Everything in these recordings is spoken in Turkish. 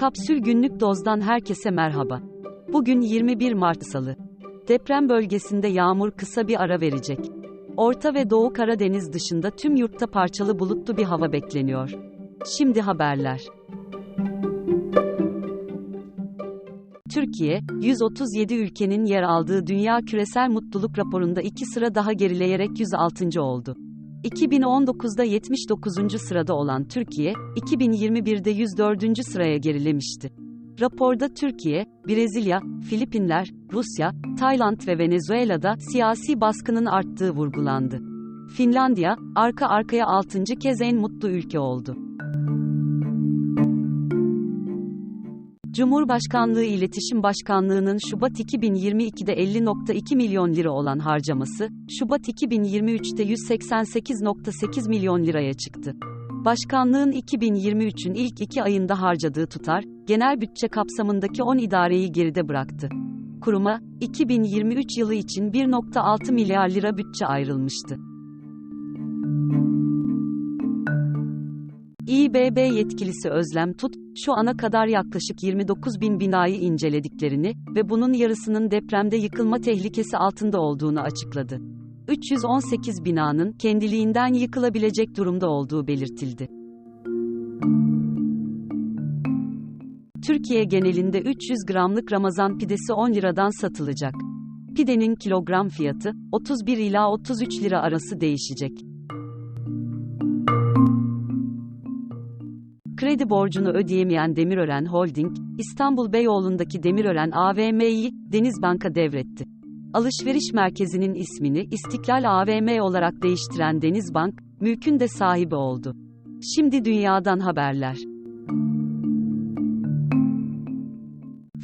Kapsül Günlük Doz'dan herkese merhaba. Bugün 21 Mart Salı. Deprem bölgesinde yağmur kısa bir ara verecek. Orta ve Doğu Karadeniz dışında tüm yurtta parçalı bulutlu bir hava bekleniyor. Şimdi haberler. Türkiye, 137 ülkenin yer aldığı Dünya Küresel Mutluluk Raporu'nda iki sıra daha gerileyerek 106. oldu. 2019'da 79. sırada olan Türkiye, 2021'de 104. sıraya gerilemişti. Raporda Türkiye, Brezilya, Filipinler, Rusya, Tayland ve Venezuela'da siyasi baskının arttığı vurgulandı. Finlandiya, arka arkaya 6. kez en mutlu ülke oldu. Cumhurbaşkanlığı İletişim Başkanlığı'nın Şubat 2022'de 50.2 milyon lira olan harcaması, Şubat 2023'te 188.8 milyon liraya çıktı. Başkanlığın 2023'ün ilk iki ayında harcadığı tutar, genel bütçe kapsamındaki 10 idareyi geride bıraktı. Kuruma, 2023 yılı için 1.6 milyar lira bütçe ayrılmıştı. İBB yetkilisi Özlem Tut, şu ana kadar yaklaşık 29 bin binayı incelediklerini ve bunun yarısının depremde yıkılma tehlikesi altında olduğunu açıkladı. 318 binanın kendiliğinden yıkılabilecek durumda olduğu belirtildi. Türkiye genelinde 300 gramlık Ramazan pidesi 10 liradan satılacak. Pidenin kilogram fiyatı 31 ila 33 lira arası değişecek. Kredi borcunu ödeyemeyen Demirören Holding, İstanbul Beyoğlu'ndaki Demirören AVM'yi Denizbank'a devretti. Alışveriş merkezinin ismini İstiklal AVM olarak değiştiren Denizbank, mülkün de sahibi oldu. Şimdi dünyadan haberler.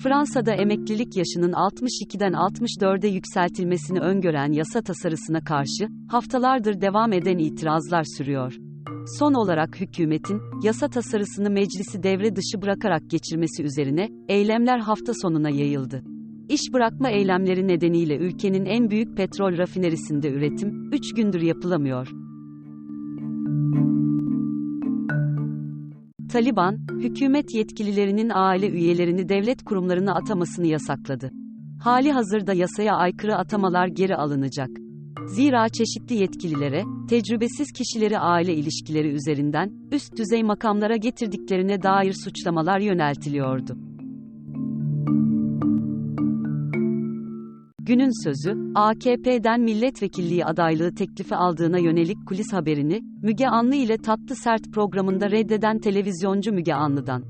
Fransa'da emeklilik yaşının 62'den 64'e yükseltilmesini öngören yasa tasarısına karşı haftalardır devam eden itirazlar sürüyor. Son olarak hükümetin, yasa tasarısını meclisi devre dışı bırakarak geçirmesi üzerine, eylemler hafta sonuna yayıldı. İş bırakma eylemleri nedeniyle ülkenin en büyük petrol rafinerisinde üretim, 3 gündür yapılamıyor. Taliban, hükümet yetkililerinin aile üyelerini devlet kurumlarına atamasını yasakladı. Hali hazırda yasaya aykırı atamalar geri alınacak. Zira çeşitli yetkililere, tecrübesiz kişileri aile ilişkileri üzerinden, üst düzey makamlara getirdiklerine dair suçlamalar yöneltiliyordu. Günün sözü, AKP'den milletvekilliği adaylığı teklifi aldığına yönelik kulis haberini, Müge Anlı ile Tatlı Sert programında reddeden televizyoncu Müge Anlı'dan.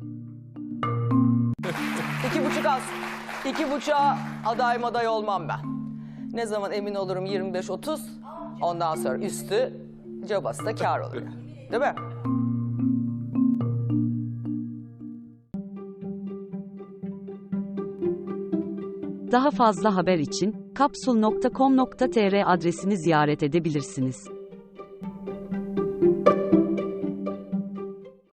İki buçuk az. İki buçuğa aday maday olmam ben. Ne zaman emin olurum 25-30 ondan sonra üstü cabası da kar oluyor. Değil mi? Daha fazla haber için kapsul.com.tr adresini ziyaret edebilirsiniz.